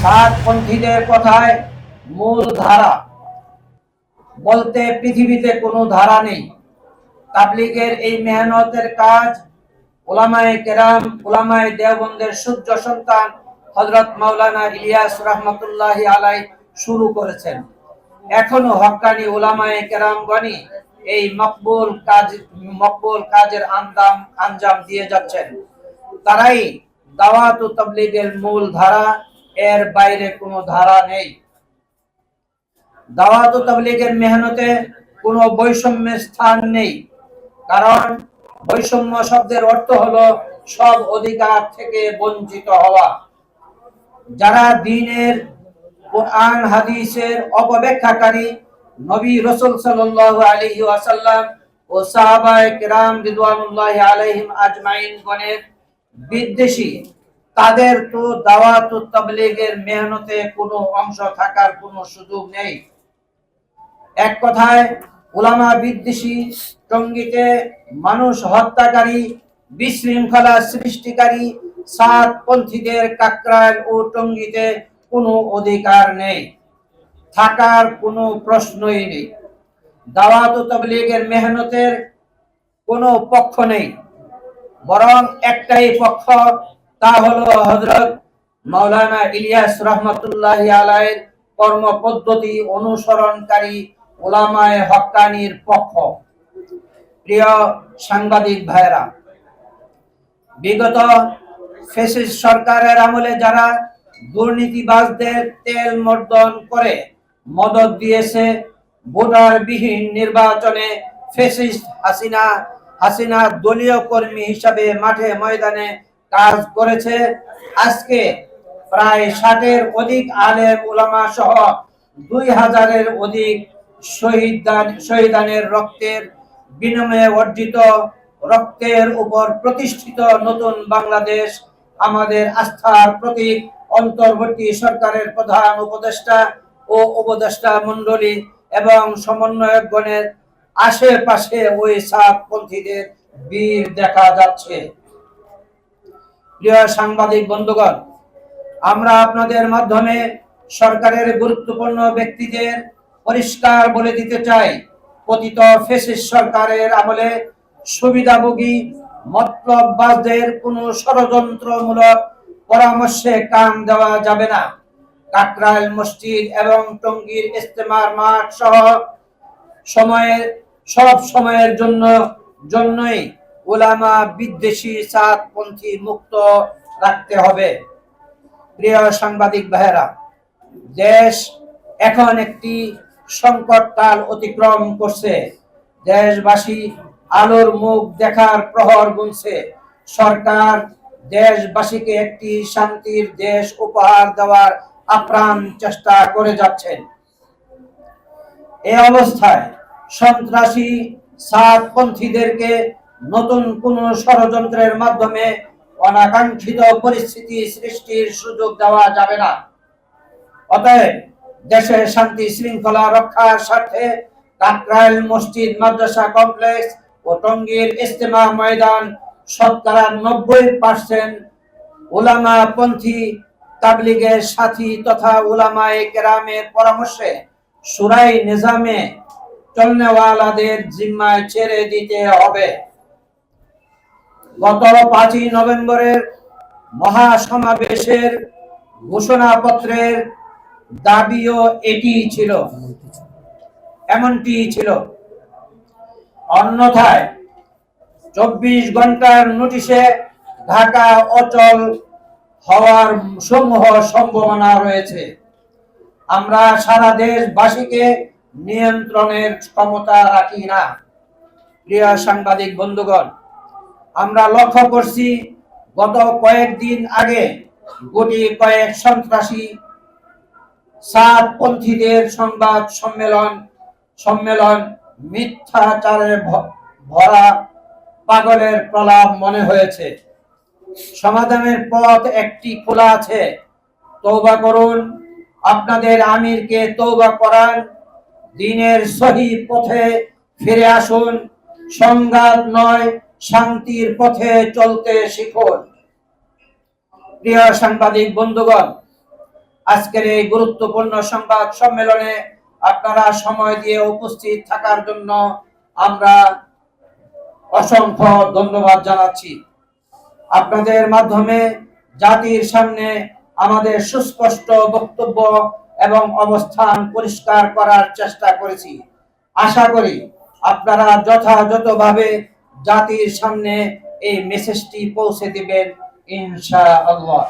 সাতপন্থীদের কথায় মূল ধারা। বলতে পৃথিবীতে কোনো ধারা নেই। তাবলিগের এই মেহনতের কাজ ওলামায়ে কেরাম, ওলামায়ে দেওবন্দের সূর্য সন্তান হযরত মাওলানা ইলিয়াস রহমতুল্লাহ আলাই শুরু করেছেন। এখনও হক্কানি ওলামায়ে কেরামগণই এই মকবুল কাজ মকবুল কাজের আন্দাম আঞ্জাম দিয়ে যাচ্ছেন। তারাই দাওয়াত ও তাবলিগের মূল ধারা, এর বাইরে কোনো ধারা নেই। দাওয়াত ও তাবলিগের মেহনতে কোনো বৈষম্যের স্থান নেই। কারণ বৈষম্য শব্দের অর্থ হলো সব অধিকার থেকে বঞ্চিত হওয়া। যারা দিনের কোরআন, হাদিসের অপব্যাখ্যাকারী নবী রসুল সাল্লাল্লাহু আলাইহি ওয়াসাল্লাম ও সাহাবায়ে কেরাম রিদওয়ানুল্লাহি আলাইহিম আজমাইন গণের বিদ্বেষী। তাদের তো দাওয়াত তাবলীগের মেহনতে কোনো অংশ থাকার কোনো সুযোগ নেই। এক কথায়, উলামা বিদ্বেষী টঙ্গিতে মানুষ হত্যাকারী, বিশৃঙ্খলা সৃষ্টিকারী সাত পন্থীদের কাকরাইল ও টঙ্গিতে কোনো অধিকার নেই। থাকার কোনো প্রশ্নই নেই। দাওয়াত তাবলীগের মেহনতের কোনো পক্ষ নেই। বরং একটাই পক্ষ, তা হলো হযরত মাওলানা ইলিয়াস রহমতুল্লাহ আলাইয়ের কর্মপদ্ধতি অনুসরণকারী ওলামায়ে হক্কানির পক্ষ। প্রিয় সাংবাদিক ভাইরা বিগত ফেসিস সরকারের আমলে যারা দুর্নীতিবাজদের তেল মর্দন করে মদত দিয়েছে ভোটার বিহীন নির্বাচনে ফেসিস্ট হাসিনা হাসিনা দলীয় কর্মী হিসাবে মাঠে ময়দানে কাজ করেছে। আজকে প্রায় ষাটের অধিক আলেম উলামা সহ দুই হাজারের অধিক শহীদান, শহীদানের রক্তের বিনিময়ে অর্জিত রক্তের উপর প্রতিষ্ঠিত নতুন বাংলাদেশ আমাদের আস্থার প্রতীক, অন্তর্বর্তী সরকারের প্রধান উপদেষ্টা ও উপদেষ্টা মণ্ডলী এবং সমন্বয়কগণের আশেপাশে ওই সাতপন্থীদের বীর দেখা যাচ্ছে। প্রিয় সাংবাদিক বন্ধুগণ, আমরা আপনাদের মাধ্যমে সরকারের গুরুত্বপূর্ণ ব্যক্তিদের পরিষ্কার বলে দিতে চাই। পতিত ফেসিস সরকারের আমলে সুবিধাভোগী, মতলববাজদের কোনো ষড়যন্ত্রমূলক পরামর্শে কান দেওয়া যাবে না। কাকরাইল মসজিদ এবং টঙ্গীর ইস্তেমার মাঠ সহ সময়ের সব সময়ের জন্য, জন্যই ওলামা বিদ্বেষী, সাতপন্থী মুক্ত রাখতে হবে। প্রিয় সাংবাদিক ভাইয়েরা, দেশ এখন একটি সংকট কাল অতিক্রম করছে। দেশবাসী আলোর মুখ দেখার প্রহর গুনছে। সরকার দেশবাসীকে একটি শান্তির দেশ উপহার দেওয়ার আপ্রাণ চেষ্টা করে যাচ্ছেন এই অবস্থায় সন্ত্রাসী সাতপন্থীদেরকে নতুন কোন ষড়যন্ত্রের মাধ্যমে অনাকাঙ্ক্ষিত পরিস্থিতি সৃষ্টির সুযোগ দেওয়া যাবে না। অতএব দেশের শান্তি শৃঙ্খলা রক্ষার স্বার্থে কাকরাইল মসজিদ, মাদ্রাসা কমপ্লেক্স ও টঙ্গীর ইস্তেমা ময়দান শতকরা নব্বই পার্সেন্ট উলামা পন্থী তাবলিগের সাথী তথা উলামায়ে কেরামের পরামর্শে সুরাই নিজামে চলনেওয়ালাদের জিম্মায় ছেড়ে দিতে হবে। গত পাঁচই নভেম্বরের মহাসমাবেশের ঘোষণাপত্রের দাবিও এটি ছিল এমনটি ছিল। অন্যথায় চব্বিশ ঘণ্টার নোটিশে ঢাকা অচল হওয়ার সমূহ সম্ভাবনা রয়েছে। আমরা সারা দেশবাসীকে নিয়ন্ত্রণের ক্ষমতা রাখি না। প্রিয় সাংবাদিক বন্ধুগণ, আমরা লক্ষ্য করছি গত কয়েকদিন আগে গুটি কয়েক সন্ত্রাসী সাতপন্থীদের সংবাদ সম্মেলন সম্মেলন মিথ্যাচারে ভরা পাগলের প্রলাপ মনে হয়েছে। সমাধানের পথ একটি খোলা আছে। তৌবা করুন। আপনাদের আমিরকে তৌবা করান। দিনের সহি পথে ফিরে আসুন, সংঘাত নয়, শান্তির পথে চলতে শিখুন। প্রিয় সাংবাদিক বন্ধুগণ, আজকের এই গুরুত্বপূর্ণ সংবাদ সম্মেলনে আপনারা সময় দিয়ে উপস্থিত থাকার জন্য আমরা অসংখ্য ধন্যবাদ জানাচ্ছি। আপনাদের মাধ্যমে জাতির সামনে আমাদের সুস্পষ্ট বক্তব্য এবং অবস্থান পরিষ্কার করার চেষ্টা করেছি। আশা করি আপনারা যথাযথভাবে জাতির সামনে এই মেসেজটি পৌঁছে দিবেন, ইনশাআল্লাহ।